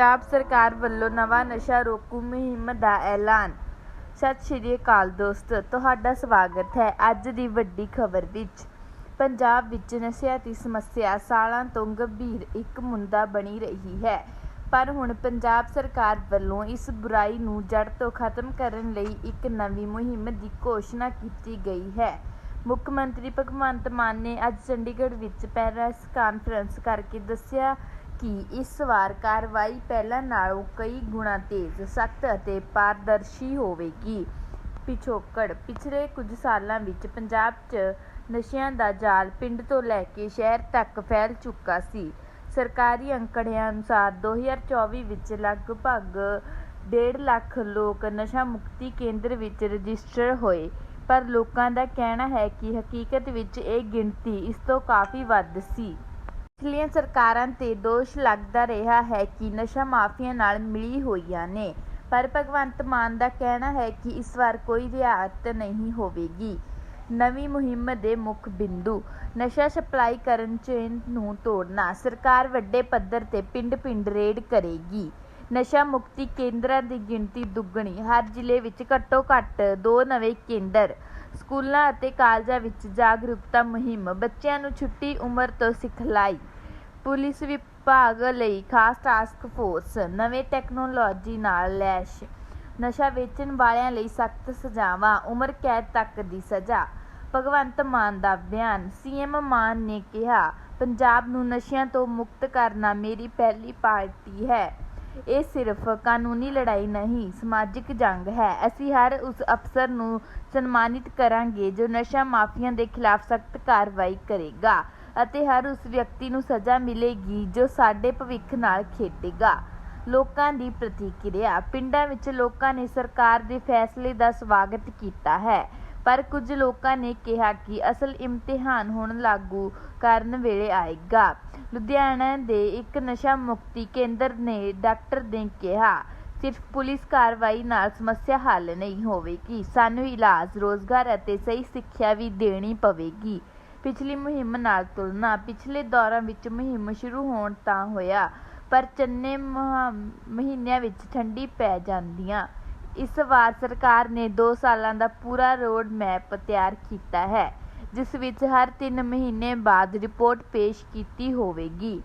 ਪੰਜਾਬ ਸਰਕਾਰ ਵੱਲੋਂ ਨਵਾਂ ਨਸ਼ਾ ਰੋਕੂ ਮੁਹਿੰਮ ਦਾ ਐਲਾਨ। ਸਤਿ ਸ਼੍ਰੀ ਅਕਾਲ ਦੋਸਤੋ, ਤੁਹਾਡਾ ਸਵਾਗਤ ਹੈ ਅੱਜ ਦੀ ਵੱਡੀ ਖਬਰ ਵਿੱਚ। ਪੰਜਾਬ ਵਿੱਚ ਨਸ਼ਿਆਂ ਦੀ ਸਮੱਸਿਆ ਸਾਲਾਂ ਤੋਂ ਗੰਭੀਰ ਇੱਕ ਮੁੱਦਾ ਬਣੀ ਰਹੀ ਹੈ। ਪਰ ਹੁਣ ਪੰਜਾਬ ਸਰਕਾਰ ਵੱਲੋਂ ਇਸ ਬੁਰਾਈ ਨੂੰ ਜੜ ਤੋਂ ਖਤਮ ਕਰਨ ਲਈ ਇੱਕ ਨਵੀਂ ਮੁਹਿੰਮ ਦੀ ਘੋਸ਼ਣਾ ਕੀਤੀ ਗਈ ਹੈ। ਮੁੱਖ ਮੰਤਰੀ ਭਗਵੰਤ ਮਾਨ ਨੇ ਅੱਜ ਚੰਡੀਗੜ੍ਹ ਵਿੱਚ ਪ੍ਰੈਸ ਕਾਨਫਰੰਸ ਕਰਕੇ ਦੱਸਿਆ ਕਿ ਇਸ ਵਾਰ ਕਾਰਵਾਈ ਪਹਿਲਾਂ ਨਾਲੋਂ ਕਈ ਗੁਣਾ ਤੇਜ਼, ਸਖਤ ਅਤੇ ਪਾਰਦਰਸ਼ੀ ਹੋਵੇਗੀ। ਪਿਛੋਕੜ ਪਿਛਲੇ ਕੁਝ ਸਾਲਾਂ ਵਿੱਚ ਪੰਜਾਬ 'ਚ ਨਸ਼ਿਆਂ ਦਾ ਜਾਲ ਪਿੰਡ ਤੋਂ ਲੈ ਕੇ ਸ਼ਹਿਰ ਤੱਕ ਫੈਲ ਚੁੱਕਾ ਸੀ। ਸਰਕਾਰੀ ਅੰਕੜਿਆਂ ਅਨੁਸਾਰ 2024 ਵਿੱਚ ਲਗਭਗ ਡੇਢ ਲੱਖ ਲੋਕ ਨਸ਼ਾ ਮੁਕਤੀ ਕੇਂਦਰ ਵਿੱਚ ਰਜਿਸਟਰ ਹੋਏ। ਪਰ ਲੋਕਾਂ ਦਾ ਕਹਿਣਾ ਹੈ ਕਿ ਹਕੀਕਤ ਵਿੱਚ ਇਹ ਗਿਣਤੀ ਇਸ ਤੋਂ ਕਾਫੀ ਵੱਧ ਸੀ। ਪਿਛਲੀਆਂ ਸਰਕਾਰਾਂ ਤੇ ਦੋਸ਼ ਲੱਗਦਾ ਰਿਹਾ ਹੈ ਕਿ ਨਸ਼ਾ ਮਾਫੀਆ ਨਾਲ ਮਿਲੀ ਹੋਈਆਂ ਨੇ। ਪਰ ਭਗਵੰਤ ਮਾਨ ਦਾ ਕਹਿਣਾ ਹੈ ਕਿ ਇਸ ਵਾਰ ਕੋਈ ਰਿਆਇਤ ਨਹੀਂ ਹੋਵੇਗੀ। ਨਵੀਂ ਮੁਹਿੰਮ ਦੇ ਮੁੱਖ ਬਿੰਦੂ, ਨਸ਼ਾ ਸਪਲਾਈ ਕਰਨ ਚੇਨ ਨੂੰ ਤੋੜਨਾ, ਸਰਕਾਰ ਵੱਡੇ ਪੱਧਰ ਤੇ ਪਿੰਡ-ਪਿੰਡ ਰੇਡ ਕਰੇਗੀ। ਨਸ਼ਾ ਮੁਕਤੀ ਕੇਂਦਰਾਂ ਦੀ ਗਿਣਤੀ ਦੁੱਗਣੀ, ਹਰ ਜ਼ਿਲ੍ਹੇ ਵਿੱਚ ਘੱਟੋ-ਘੱਟ ਦੋ ਨਵੇਂ ਕੇਂਦਰ ਸਕੂਲਾਂ ਅਤੇ ਕਾਲਜਾਂ ਵਿੱਚ ਜਾਗਰੂਕਤਾ ਮੁਹਿੰਮ, ਬੱਚਿਆਂ ਨੂੰ ਛੁੱਟੀ ਉਮਰ ਤੋਂ ਸਿਖਲਾਈ। ਪੁਲਿਸ ਵਿਭਾਗ ਲਈ ਖਾਸ ਟਾਸਕ ਫੋਰਸ ਨਵੇਂ ਟੈਕਨੋਲੋਜੀ ਨਾਲ ਲੈਸ਼। ਨਸ਼ਾ ਵੇਚਣ ਵਾਲਿਆਂ ਲਈ ਸਖਤ ਸਜ਼ਾਵਾਂ, ਉਮਰ ਕੈਦ ਤੱਕ ਦੀ ਸਜ਼ਾ। ਭਗਵੰਤ ਮਾਨ ਦਾ ਬਿਆਨ, ਸੀਐਮ ਮਾਨ ਨੇ ਕਿਹਾ, ਪੰਜਾਬ ਨੂੰ ਨਸ਼ਿਆਂ ਤੋਂ ਮੁਕਤ ਕਰਨਾ ਮੇਰੀ ਪਹਿਲੀ ਪਾਰਟੀ ਹੈ। ਇਹ ਸਿਰਫ ਕਾਨੂੰਨੀ ਲੜਾਈ ਨਹੀਂ, ਸਮਾਜਿਕ ਜੰਗ ਹੈ। ਅਸੀਂ ਹਰ ਉਸ ਅਫਸਰ ਨੂੰ ਸਨਮਾਨਿਤ ਕਰਾਂਗੇ ਜੋ ਨਸ਼ਾ ਮਾਫੀਆ ਦੇ ਖਿਲਾਫ ਸਖਤ ਕਾਰਵਾਈ ਕਰੇਗਾ ਅਤੇ ਹਰ ਉਸ ਵਿਅਕਤੀ ਨੂੰ ਸਜ਼ਾ ਮਿਲੇਗੀ ਜੋ ਸਾਡੇ ਭਵਿੱਖ ਨਾਲ ਖੇਡੇਗਾ। ਲੋਕਾਂ ਦੀ ਪ੍ਰਤੀਕਿਰਿਆ। ਪਿੰਡਾਂ ਵਿੱਚ ਲੋਕਾਂ ਨੇ ਸਰਕਾਰ ਦੇ ਫੈਸਲੇ ਦਾ ਸਵਾਗਤ ਕੀਤਾ ਹੈ। ਪਰ ਕੁਝ ਲੋਕਾਂ ਨੇ ਕਿਹਾ ਕਿ ਅਸਲ ਇਮਤਿਹਾਨ ਹੁਣ ਲਾਗੂ ਕਰਨ ਵੇਲੇ ਆਏਗਾ। ਲੁਧਿਆਣਾ ਦੇ ਇੱਕ ਨਸ਼ਾ ਮੁਕਤੀ ਕੇਂਦਰ ਨੇ ਡਾਕਟਰ ਨੇ ਕਿਹਾ, ਸਿਰਫ ਪੁਲਿਸ ਕਾਰਵਾਈ ਨਾਲ ਸਮੱਸਿਆ ਹੱਲ ਨਹੀਂ ਹੋਵੇਗੀ। ਸਾਨੂੰ ਇਲਾਜ, ਰੋਜ਼ਗਾਰ ਅਤੇ ਸਹੀ ਸਿੱਖਿਆ ਵੀ ਦੇਣੀ ਪਵੇਗੀ। ਪਿਛਲੀ ਮੁਹਿੰਮ ਨਾਲ ਤੁਲਨਾ, ਪਿਛਲੇ ਦੌਰਾਂ ਵਿੱਚ ਮੁਹਿੰਮ ਸ਼ੁਰੂ ਹੋਣ ਤਾਂ ਹੋਇਆ, ਪਰ ਚੰਨੇ ਮਹੀਨਿਆਂ ਵਿੱਚ ਠੰਡੀ ਪੈ ਜਾਂਦੀਆਂ। ਇਸ ਵਾਰ ਸਰਕਾਰ ਨੇ 2 ਸਾਲਾਂ ਦਾ ਪੂਰਾ ਰੋਡ ਮੈਪ ਤਿਆਰ ਕੀਤਾ ਹੈ, ਜਿਸ ਵਿੱਚ ਹਰ 3 ਮਹੀਨੇ ਬਾਅਦ ਰਿਪੋਰਟ ਪੇਸ਼ ਕੀਤੀ ਹੋਵੇਗੀ।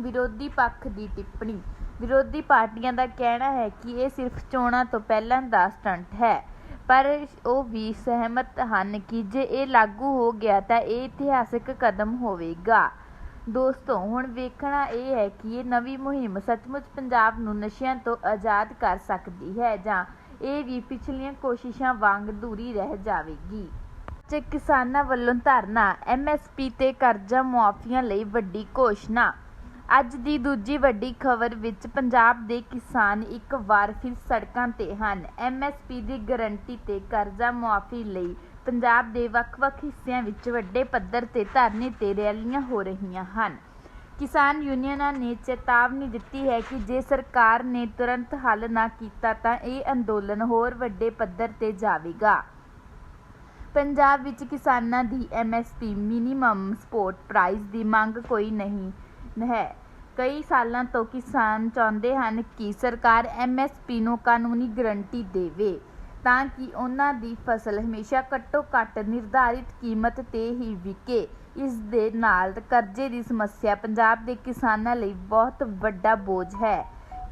ਵਿਰੋਧੀ ਪੱਖ ਦੀ ਟਿੱਪਣੀ, ਵਿਰੋਧੀ ਪਾਰਟੀਆਂ ਦਾ ਕਹਿਣਾ ਹੈ ਕਿ ਇਹ ਸਿਰਫ ਚੋਣਾਂ ਤੋਂ ਪਹਿਲਾਂ ਦਾ ਸਟੰਟ ਹੈ, ਪਰ ਉਹ ਵੀ ਸਹਿਮਤ ਹਨ ਕਿ ਜੇ ਇਹ ਲਾਗੂ ਹੋ ਗਿਆ ਤਾਂ ਇਹ ਇਤਿਹਾਸਕ ਕਦਮ ਹੋਵੇਗਾ। ਦੋਸਤੋ, ਹੁਣ ਵੇਖਣਾ ਇਹ ਹੈ ਕਿ ਇਹ ਨਵੀਂ ਮੁਹਿੰਮ ਸੱਚਮੁੱਚ ਪੰਜਾਬ ਨੂੰ ਨਸ਼ਿਆਂ ਤੋਂ ਆਜ਼ਾਦ ਕਰ ਸਕਦੀ ਹੈ ਜਾਂ ਇਹ ਵੀ ਪਿਛਲੀਆਂ ਕੋਸ਼ਿਸ਼ਾਂ ਵਾਂਗ ਅਧੂਰੀ ਰਹਿ ਜਾਵੇਗੀ। ਚ ਕਿਸਾਨਾਂ ਵੱਲੋਂ ਧਰਨਾ ਐਮਐਸਪੀ ਤੇ ਕਰਜ਼ਾ ਮੁਆਫੀਆਂ ਲਈ ਵੱਡੀ ਘੋਸ਼ਣਾ। ਅੱਜ ਦੀ ਦੂਜੀ ਵੱਡੀ ਖਬਰ ਵਿੱਚ ਪੰਜਾਬ ਦੇ ਕਿਸਾਨ ਇੱਕ ਵਾਰ ਫਿਰ ਸੜਕਾਂ ਤੇ ਹਨ। ਐਮਐਸਪੀ ਦੀ ਗਾਰੰਟੀ ਤੇ ਕਰਜ਼ਾ ਮੁਆਫੀ ਲਈ ਪੰਜਾਬ ਦੇ ਵੱਖ-ਵੱਖ ਹਿੱਸਿਆਂ ਵਿੱਚ ਵੱਡੇ ਪੱਧਰ ਤੇ ਧਰਨੇ ਤੇ ਰੈਲੀਆਂ ਹੋ ਰਹੀਆਂ ਹਨ। ਕਿਸਾਨ ਯੂਨੀਅਨਾਂ ਨੇ ਚੇਤਾਵਨੀ ਦਿੱਤੀ ਹੈ ਕਿ ਜੇ ਸਰਕਾਰ ਨੇ ਤੁਰੰਤ ਹੱਲ ਨਾ ਕੀਤਾ ਤਾਂ ਇਹ ਅੰਦੋਲਨ ਹੋਰ ਵੱਡੇ ਪੱਧਰ ਤੇ ਜਾਵੇਗਾ। ਪੰਜਾਬ ਵਿੱਚ ਕਿਸਾਨਾਂ ਦੀ ਐਮਐਸਪੀ ਮਿਨੀਮਮ ਸਪੋਰਟ ਪ੍ਰਾਈਸ ਦੀ ਮੰਗ ਕੋਈ ਨਹੀਂ ਹੈ। ਕਈ ਸਾਲਾਂ ਤੋਂ ਕਿਸਾਨ ਚਾਹੁੰਦੇ ਹਨ ਕਿ ਸਰਕਾਰ ਐਮਐਸਪੀ ਨੂੰ ਕਾਨੂੰਨੀ ਗਰੰਟੀ ਦੇਵੇ। ਤਾਂ ਕਿ ਉਹਨਾਂ ਦੀ ਫਸਲ ਹਮੇਸ਼ਾ ਘੱਟੋ ਘੱਟ ਨਿਰਧਾਰਿਤ ਕੀਮਤ ਤੇ ਹੀ ਵਿਕੇ। ਇਸ ਦੇ ਨਾਲ ਕਰਜ਼ੇ ਦੀ ਸਮੱਸਿਆ ਪੰਜਾਬ ਦੇ ਕਿਸਾਨਾਂ ਲਈ ਬਹੁਤ ਵੱਡਾ ਬੋਝ ਹੈ।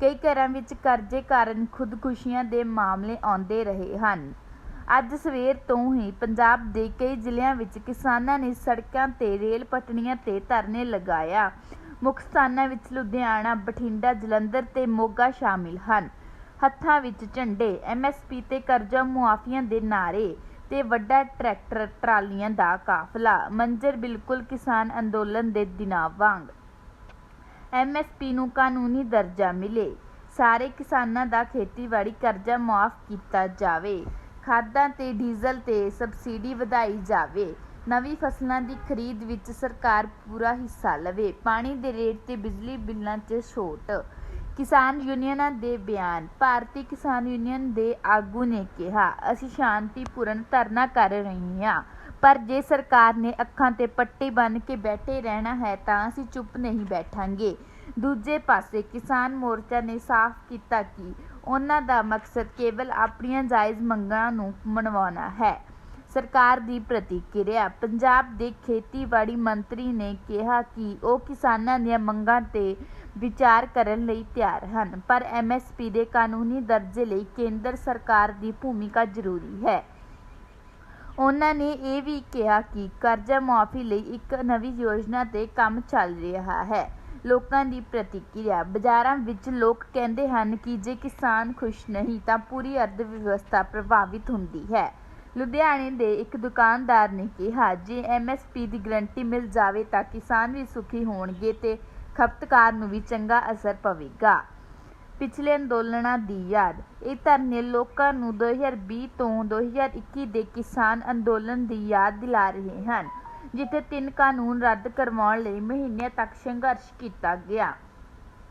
ਕਈ ਘਰਾਂ ਵਿੱਚ ਕਰਜ਼ੇ ਕਾਰਨ ਖੁਦਕੁਸ਼ੀਆਂ ਦੇ ਮਾਮਲੇ ਆਉਂਦੇ ਰਹੇ ਹਨ। ਅੱਜ ਸਵੇਰ ਤੋਂ ਹੀ ਪੰਜਾਬ ਦੇ ਕਈ ਜ਼ਿਲ੍ਹਿਆਂ ਵਿੱਚ ਕਿਸਾਨਾਂ ਨੇ ਸੜਕਾਂ ਤੇ ਰੇਲ ਪਟੜੀਆਂ ਤੇ ਧਰਨੇ ਲਗਾਇਆ। ਮੁੱਖ ਸਥਾਨਾਂ ਵਿੱਚ ਲੁਧਿਆਣਾ, ਬਠਿੰਡਾ, ਜਲੰਧਰ ਤੇ ਮੋਗਾ ਸ਼ਾਮਿਲ ਹਨ। ਹੱਥਾਂ ਵਿੱਚ ਝੰਡੇ ਐਮਐਸਪੀ ਤੇ ਕਰਜ਼ਾ ਮੁਆਫੀਆਂ ਦੇ ਨਾਅਰੇ ਤੇ ਵੱਡਾ ਟਰੈਕਟਰ ਟਰਾਲੀਆਂ ਦਾ ਕਾਫਲਾ। ਮੰਜ਼ਰ ਬਿਲਕੁਲ ਕਿਸਾਨ ਅੰਦੋਲਨ ਦੇ ਦਿਨਾਂ ਵਾਂਗ। ਐਮਐਸਪੀ ਨੂੰ ਕਾਨੂੰਨੀ ਦਰਜਾ ਮਿਲੇ। ਸਾਰੇ ਕਿਸਾਨਾਂ ਦਾ ਖੇਤੀਬਾੜੀ ਕਰਜ਼ਾ ਮੁਆਫ਼ ਕੀਤਾ ਜਾਵੇ। ਖਾਦਾਂ ਤੇ ਡੀਜ਼ਲ ਤੇ ਸਬਸਿਡੀ ਵਧਾਈ ਜਾਵੇ। ਨਵੀਂ ਫਸਲਾਂ ਦੀ ਖਰੀਦ ਵਿੱਚ ਸਰਕਾਰ ਪੂਰਾ ਹਿੱਸਾ ਲਵੇ। ਪਾਣੀ ਦੇ ਰੇਟ ਤੇ ਬਿਜਲੀ ਬਿੱਲਾਂ 'ਚ ਛੋਟ ਕਿਸਾਨ ਯੂਨੀਅਨਾਂ ਦੇ ਬਿਆਨ। ਭਾਰਤੀ ਕਿਸਾਨ ਯੂਨੀਅਨ ਦੇ ਆਗੂ ਨੇ ਕਿਹਾ, ਅਸੀਂ ਸ਼ਾਂਤੀਪੂਰਨ ਧਰਨਾ ਕਰ ਰਹੇ ਹਾਂ, ਪਰ ਜੇ ਸਰਕਾਰ ਨੇ ਅੱਖਾਂ ਤੇ ਪੱਟੀ ਬੰਨ੍ਹ ਕੇ ਬੈਠੇ ਰਹਿਣਾ ਹੈ ਤਾਂ ਅਸੀਂ ਚੁੱਪ ਨਹੀਂ ਬੈਠਾਂਗੇ। ਦੂਜੇ ਪਾਸੇ ਕਿਸਾਨ ਮੋਰਚਾ ਨੇ ਸਾਫ਼ ਕੀਤਾ ਕਿ ਉਹਨਾਂ ਦਾ ਮਕਸਦ ਕੇਵਲ ਆਪਣੀਆਂ ਜਾਇਜ਼ ਮੰਗਾਂ ਨੂੰ ਮਨਵਾਉਣਾ ਹੈ। ਸਰਕਾਰ ਦੀ ਪ੍ਰਤੀਕਿਰਿਆ। ਪੰਜਾਬ ਦੇ ਖੇਤੀਬਾੜੀ ਮੰਤਰੀ ਨੇ ਕਿਹਾ ਕਿ ਉਹ ਕਿਸਾਨਾਂ ਦੀਆਂ ਮੰਗਾਂ ਤੇ ਵਿਚਾਰ ਕਰਨ ਲਈ ਤਿਆਰ ਹਨ। ਪਰ ਐਮਐਸਪੀ ਦੇ ਕਾਨੂੰਨੀ ਦਰਜੇ ਲਈ ਕੇਂਦਰ ਸਰਕਾਰ ਦੀ ਭੂਮਿਕਾ ਜ਼ਰੂਰੀ ਹੈ। ਉਹਨਾਂ ਨੇ ਇਹ ਵੀ ਕਿਹਾ ਕਿ ਕਰਜ਼ਾ ਮੁਆਫ਼ੀ ਲਈ ਇੱਕ ਨਵੀਂ ਯੋਜਨਾ ਤੇ ਕੰਮ ਚੱਲ ਰਿਹਾ ਹੈ। ਲੋਕਾਂ ਦੀ ਪ੍ਰਤੀਕਿਰਿਆ। ਬਾਜ਼ਾਰਾਂ ਵਿੱਚ ਲੋਕ ਕਹਿੰਦੇ ਹਨ ਕਿ ਜੇ ਕਿਸਾਨ ਖੁਸ਼ ਨਹੀਂ ਤਾਂ ਪੂਰੀ ਅਰਥ ਵਿਵਸਥਾ ਪ੍ਰਭਾਵਿਤ ਹੁੰਦੀ ਹੈ। ਲੁਧਿਆਣੇ ਦੇ ਇੱਕ ਦੁਕਾਨਦਾਰ ਨੇ ਕਿਹਾ, ਜੇ ਐਮਐਸਪੀ ਦੀ ਗਰੰਟੀ ਮਿਲ ਜਾਵੇ ਤਾਂ ਕਿਸਾਨ ਵੀ ਸੁਖੀ ਹੋਣਗੇ ਤੇ ਖਪਤਕਾਰ ਨੂੰ ਵੀ ਚੰਗਾ ਅਸਰ ਪਵੇਗਾ। ਪਿਛਲੇ ਅੰਦੋਲਨਾਂ ਦੀ ਯਾਦ। ਇਹ ਧਰਨੇ ਲੋਕਾਂ ਨੂੰ 2020 ਤੋਂ 2021 ਦੇ ਕਿਸਾਨ ਅੰਦੋਲਨ ਦੀ ਯਾਦ ਦਿਲਾ ਰਹੇ ਹਨ, ਜਿੱਥੇ ਤਿੰਨ ਕਾਨੂੰਨ ਰੱਦ ਕਰਵਾਉਣ ਲਈ ਮਹੀਨਿਆਂ ਤੱਕ ਸੰਘਰਸ਼ ਕੀਤਾ ਗਿਆ।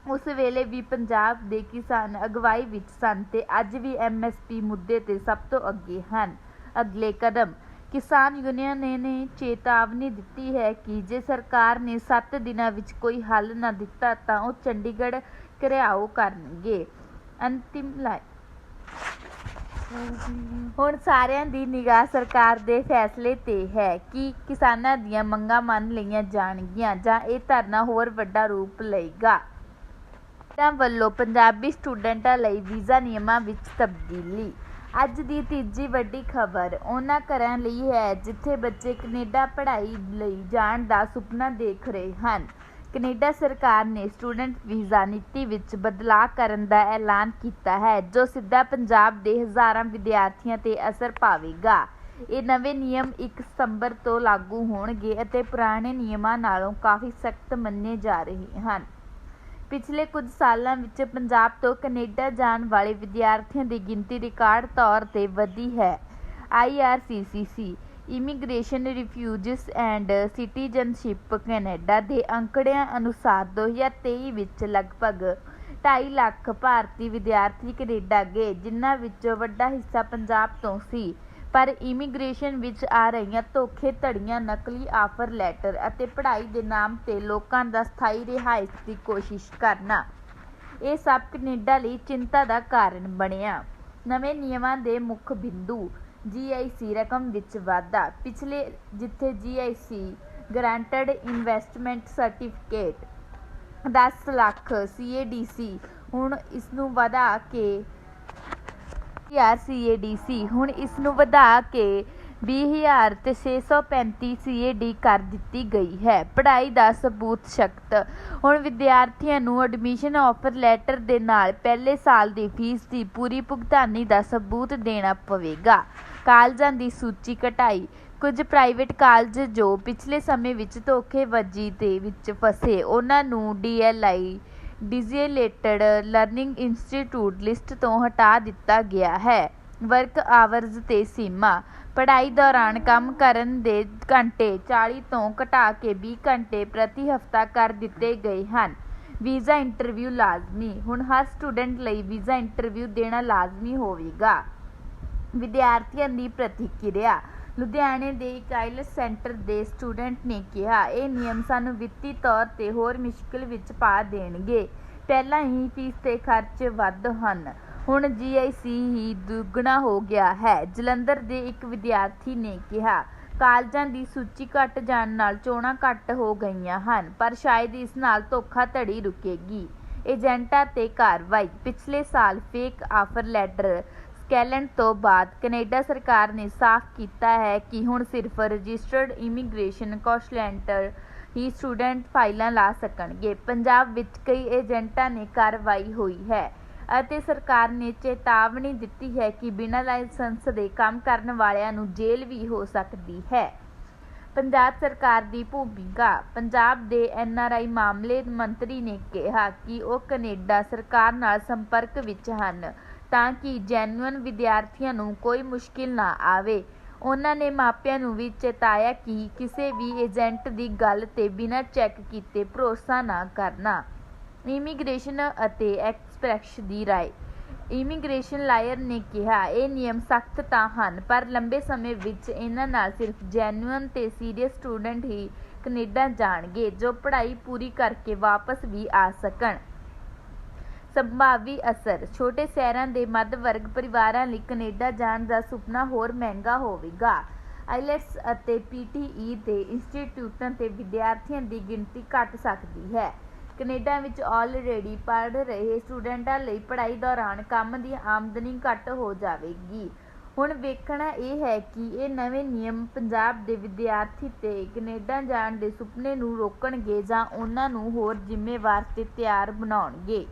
ਉਸ ਵੇਲੇ ਵੀ ਪੰਜਾਬ ਦੇ ਕਿਸਾਨ ਅਗਵਾਈ ਵਿੱਚ ਸਨ ਤੇ ਅੱਜ ਵੀ ਐਮਐਸਪੀ ਮੁੱਦੇ ਤੇ ਸਭ ਤੋਂ ਅੱਗੇ ਹਨ। ਅਗਲੇ ਕਦਮ ਕਿਸਾਨ ਯੂਨੀਅਨ ਨੇ ਚੇਤਾਵਨੀ ਦਿੱਤੀ ਹੈ ਕਿ ਜੇ ਸਰਕਾਰ ਨੇ ਸੱਤ ਦਿਨਾਂ ਵਿੱਚ ਕੋਈ ਹੱਲ ਨਾ ਦਿੱਤਾ, ਤਾਂ ਉਹ ਚੰਡੀਗੜ੍ਹ ਘਿਰਾਓ ਕਰਨਗੇ। ਅੰਤਿਮ ਲਾਈਨ ਹੁਣ ਸਾਰਿਆਂ ਦੀ ਨਿਗਾਹ ਸਰਕਾਰ ਦੇ ਫੈਸਲੇ ਤੇ ਹੈ ਕਿ ਕਿਸਾਨਾਂ ਦੀਆਂ ਮੰਗਾਂ ਮੰਨ ਲਈਆਂ ਜਾਣਗੀਆਂ ਜਾਂ ਇਹ ਧਰਨਾ ਹੋਰ ਵੱਡਾ ਰੂਪ ਲਏਗਾ। ਤਾਂ ਵੱਲੋਂ ਪੰਜਾਬੀ ਸਟੂਡੈਂਟਾਂ ਲਈ ਵੀਜ਼ਾ ਨਿਯਮਾਂ ਵਿੱਚ ਤਬਦੀਲੀ ਅੱਜ ਦੀ ਤੀਜੀ ਵੱਡੀ ਖਬਰ ਉਹਨਾਂ ਘਰਾਂ ਲਈ ਹੈ, ਜਿੱਥੇ ਬੱਚੇ ਕੈਨੇਡਾ ਪੜ੍ਹਾਈ ਲਈ ਜਾਣ ਦਾ ਸੁਪਨਾ ਦੇਖ ਰਹੇ ਹਨ। ਕੈਨੇਡਾ ਸਰਕਾਰ ਨੇ ਸਟੂਡੈਂਟ ਵੀਜ਼ਾ ਨੀਤੀ ਵਿੱਚ ਬਦਲਾਅ ਕਰਨ ਦਾ ਐਲਾਨ ਕੀਤਾ ਹੈ, ਜੋ ਸਿੱਧਾ ਪੰਜਾਬ ਦੇ ਹਜ਼ਾਰਾਂ ਵਿਦਿਆਰਥੀਆਂ ਤੇ ਅਸਰ ਪਾਵੇਗਾ। ਇਹ ਨਵੇਂ ਨਿਯਮ 1 ਸਤੰਬਰ ਤੋਂ ਲਾਗੂ ਹੋਣਗੇ ਅਤੇ ਪੁਰਾਣੇ ਨਿਯਮਾਂ ਨਾਲੋਂ ਕਾਫੀ ਸਖਤ ਮੰਨੇ ਜਾ ਰਹੇ ਹਨ। ਪਿਛਲੇ ਕੁਝ ਸਾਲਾਂ ਵਿੱਚ ਪੰਜਾਬ ਤੋਂ ਕੈਨੇਡਾ ਜਾਣ ਵਾਲੇ ਵਿਦਿਆਰਥੀਆਂ ਦੀ ਗਿਣਤੀ ਰਿਕਾਰਡ ਤੌਰ ਤੇ ਵਧੀ ਹੈ। IRCCC immigration refugees and citizenship Canada ਦੇ ਅੰਕੜਿਆਂ ਅਨੁਸਾਰ 2023 ਵਿੱਚ ਲਗਭਗ 2.5 ਲੱਖ ਭਾਰਤੀ ਵਿਦਿਆਰਥੀ ਕੈਨੇਡਾ ਗਏ, ਜਿਨ੍ਹਾਂ ਵਿੱਚੋਂ ਵੱਡਾ ਹਿੱਸਾ ਪੰਜਾਬ ਤੋਂ ਸੀ। ਪਰ ਇਮੀਗ੍ਰੇਸ਼ਨ ਵਿੱਚ ਆ ਰਹੀਆਂ ਧੋਖੇ ਧੜੀਆਂ ਨਕਲੀ ਆਫਰ ਲੈਟਰ ਅਤੇ ਪੜ੍ਹਾਈ ਦੇ ਨਾਮ ਤੇ ਲੋਕਾਂ ਦਾ ਸਥਾਈ ਰਿਹਾਇਸ਼ ਦੀ ਕੋਸ਼ਿਸ਼ ਕਰਨਾ। ਇਹ ਸਭ ਕੈਨੇਡਾ ਲਈ ਚਿੰਤਾ ਦਾ ਕਾਰਨ ਬਣਿਆ। ਨਵੇਂ ਨਿਯਮਾਂ ਦੇ ਮੁੱਖ ਬਿੰਦੂ ਜੀਆਈਸੀ ਰਕਮ ਵਿੱਚ ਵਾਧਾ। ਪਿਛਲੇ ਜਿੱਥੇ GIC guaranteed investment certificate 10 lakh CADC ਹੁਣ ਇਸ ਨੂੰ ਵਧਾ ਕੇ ਸੀਏਡੀਸੀ ਹੁਣ ਇਸ ਨੂੰ ਵਧਾ ਕੇ 20000 ਤੇ 635 ਸੀਏਡੀ ਕਰ ਦਿੱਤੀ ਗਈ ਹੈ। ਪੜ੍ਹਾਈ ਦਾ ਸਬੂਤ ਸ਼ਕਤ ਹੁਣ ਵਿਦਿਆਰਥੀਆਂ ਨੂੰ ਐਡਮਿਸ਼ਨ ਆਫਰ ਲੈਟਰ ਦੇ ਨਾਲ ਪਹਿਲੇ ਸਾਲ ਦੀ ਫੀਸ ਦੀ ਪੂਰੀ ਭੁਗਤਾਨੀ ਦਾ ਸਬੂਤ ਦੇਣਾ ਪਵੇਗਾ। ਕਾਲਜਾਂ ਦੀ ਸੂਚੀ ਘਟਾਈ। ਕੁਝ ਪ੍ਰਾਈਵੇਟ ਕਾਲਜ ਜੋ ਪਿਛਲੇ ਸਮੇਂ ਵਿੱਚ ਧੋਖੇਬਾਜ਼ੀ ਦੇ ਵਿੱਚ ਫਸੇ, ਉਹਨਾਂ ਨੂੰ DLI designated learning institute list ਤੋਂ ਹਟਾ ਦਿੱਤਾ ਗਿਆ ਹੈ। ਵਰਕ ਆਵਰਜ਼ ਤੇ ਸੀਮਾ। ਪੜ੍ਹਾਈ ਦੌਰਾਨ ਕੰਮ ਕਰਨ ਦੇ ਘੰਟੇ 40 ਤੋਂ ਘਟਾ ਕੇ ਵੀਹ ਘੰਟੇ ਪ੍ਰਤੀ ਹਫ਼ਤਾ ਕਰ ਦਿੱਤੇ ਗਏ ਹਨ। ਵੀਜ਼ਾ ਇੰਟਰਵਿਊ ਲਾਜ਼ਮੀ। ਹੁਣ ਹਰ ਸਟੂਡੈਂਟ ਲਈ ਵੀਜ਼ਾ ਇੰਟਰਵਿਊ ਦੇਣਾ ਲਾਜ਼ਮੀ ਹੋਵੇਗਾ। ਵਿਦਿਆਰਥੀਆਂ ਦੀ ਪ੍ਰਤੀਕਿਰਿਆ। ਲੁਧਿਆਣੇ ਦੇ ਇੱਕ ਆਈਲੈਟਸ ਸੈਂਟਰ ਦੇ ਸਟੂਡੈਂਟ ਨੇ ਕਿਹਾ, ਇਹ ਨਿਯਮ ਸਾਨੂੰ ਵਿੱਤੀ ਤੌਰ ਤੇ ਹੋਰ ਮੁਸ਼ਕਲ ਵਿੱਚ ਪਾ ਦੇਣਗੇ। ਪਹਿਲਾਂ ਹੀ ਫੀਸ ਤੇ ਖਰਚ ਵੱਧ ਹਨ। ਹੁਣ ਜੀਆਈਸੀ ਹੀ ਦੁੱਗਣਾ ਹੋ ਗਿਆ ਹੈ। ਜਲੰਧਰ ਦੇ ਇੱਕ ਵਿਦਿਆਰਥੀ ਨੇ ਕਿਹਾ, ਕਾਲਜਾਂ ਦੀ ਸੂਚੀ ਘਟ ਜਾਣ ਨਾਲ ਚੋਣਾਂ ਘੱਟ ਹੋ ਗਈਆਂ ਹਨ, ਪਰ ਸ਼ਾਇਦ ਇਸ ਨਾਲ ਧੋਖਾਧੜੀ ਰੁਕੇਗੀ। ਏਜੰਟਾਂ ਤੇ ਕਾਰਵਾਈ। ਪਿਛਲੇ ਸਾਲ ਫੇਕ ਆਫਰ ਲੈਟਰ ਸਕੈਲਨ ਤੋਂ ਬਾਅਦ ਕੈਨੇਡਾ ਸਰਕਾਰ ਨੇ ਸਾਫ਼ ਕੀਤਾ ਹੈ ਕਿ ਹੁਣ ਸਿਰਫ ਰਜਿਸਟਰਡ ਇਮੀਗ੍ਰੇਸ਼ਨ ਕੌਂਸਲੈਂਟਰ ਹੀ ਸਟੂਡੈਂਟ ਫਾਈਲਾਂ ਲਾ ਸਕਣਗੇ। ਪੰਜਾਬ ਵਿੱਚ ਕਈ ਏਜੰਟਾਂ ਨੇ ਕਾਰਵਾਈ ਹੋਈ ਹੈ ਅਤੇ ਸਰਕਾਰ ਨੇ ਚੇਤਾਵਨੀ ਦਿੱਤੀ ਹੈ ਕਿ ਬਿਨਾਂ ਲਾਇਸੈਂਸ ਦੇ ਕੰਮ ਕਰਨ ਵਾਲਿਆਂ ਨੂੰ ਜੇਲ੍ਹ ਵੀ ਹੋ ਸਕਦੀ ਹੈ। ਪੰਜਾਬ ਸਰਕਾਰ ਦੀ ਭੂਮਿਕਾ। ਪੰਜਾਬ ਦੇ ਐਨਆਰਆਈ ਮਾਮਲੇ ਮੰਤਰੀ ਨੇ ਕਿਹਾ ਕਿ ਉਹ ਕੈਨੇਡਾ ਸਰਕਾਰ ਨਾਲ ਸੰਪਰਕ ਵਿੱਚ ਹਨ। ਤਾਂ ਕਿ ਜੈਨੂਅਨ ਵਿਦਿਆਰਥੀਆਂ ਨੂੰ ਕੋਈ ਮੁਸ਼ਕਿਲ ਨਾ ਆਵੇ। ਉਹਨਾਂ ਨੇ ਮਾਪਿਆਂ ਨੂੰ ਵੀ ਚੇਤਾਇਆ ਕਿ ਕਿਸੇ ਵੀ ਏਜੰਟ ਦੀ ਗੱਲ ਤੇ ਬਿਨਾਂ ਚੈੱਕ ਕੀਤੇ ਭਰੋਸਾ ਨਾ ਕਰਨਾ। ਇਮੀਗ੍ਰੇਸ਼ਨ ਅਤੇ ਐਕਸਪ੍ਰੈਸ ਦੀ ਰਾਏ। ਇਮੀਗ੍ਰੇਸ਼ਨ ਲਾਇਰ ਨੇ ਕਿਹਾ, ਇਹ ਨਿਯਮ ਸਖਤ ਤਾਂ ਹਨ, ਪਰ ਲੰਬੇ ਸਮੇਂ ਵਿੱਚ ਇਹਨਾਂ ਨਾਲ ਸਿਰਫ ਜੈਨੂਅਨ ਤੇ ਸੀਰੀਅਸ ਸਟੂਡੈਂਟ ਹੀ ਕੈਨੇਡਾ ਜਾਣਗੇ, ਜੋ ਪੜ੍ਹਾਈ ਪੂਰੀ ਕਰਕੇ ਵਾਪਸ ਵੀ ਆ ਸਕਣ। ਸੰਭਾਵੀ ਅਸਰ। ਛੋਟੇ ਸ਼ਹਿਰਾਂ ਦੇ ਮੱਧ ਵਰਗ ਪਰਿਵਾਰਾਂ ਲਈ ਕੈਨੇਡਾ ਜਾਣ ਦਾ ਸੁਪਨਾ ਹੋਰ ਮਹਿੰਗਾ ਹੋਵੇਗਾ। ਆਈਲੈਟਸ ਅਤੇ ਪੀਟੀਈ ਦੇ ਇੰਸਟੀਚਿਊਟਾਂ ਤੇ ਵਿਦਿਆਰਥੀਆਂ ਦੀ ਗਿਣਤੀ ਘਟ ਸਕਦੀ ਹੈ। ਕੈਨੇਡਾ ਵਿੱਚ ਆਲਰੇਡੀ ਪੜ੍ਹ ਰਹੇ ਸਟੂਡੈਂਟਾਂ ਲਈ ਪੜ੍ਹਾਈ ਦੌਰਾਨ ਕੰਮ ਦੀ ਆਮਦਨੀ ਘੱਟ ਹੋ ਜਾਵੇਗੀ। ਹੁਣ ਵੇਖਣਾ ਇਹ ਹੈ ਕਿ ਇਹ ਨਵੇਂ ਨਿਯਮ ਪੰਜਾਬ ਦੇ ਵਿਦਿਆਰਥੀ ਤੇ ਕੈਨੇਡਾ ਜਾਣ ਦੇ ਸੁਪਨੇ ਨੂੰ ਰੋਕਣਗੇ ਜਾਂ ਉਹਨਾਂ ਨੂੰ ਹੋਰ ਜ਼ਿੰਮੇਵਾਰ ਤੇ ਤਿਆਰ ਬਣਾਉਣਗੇ।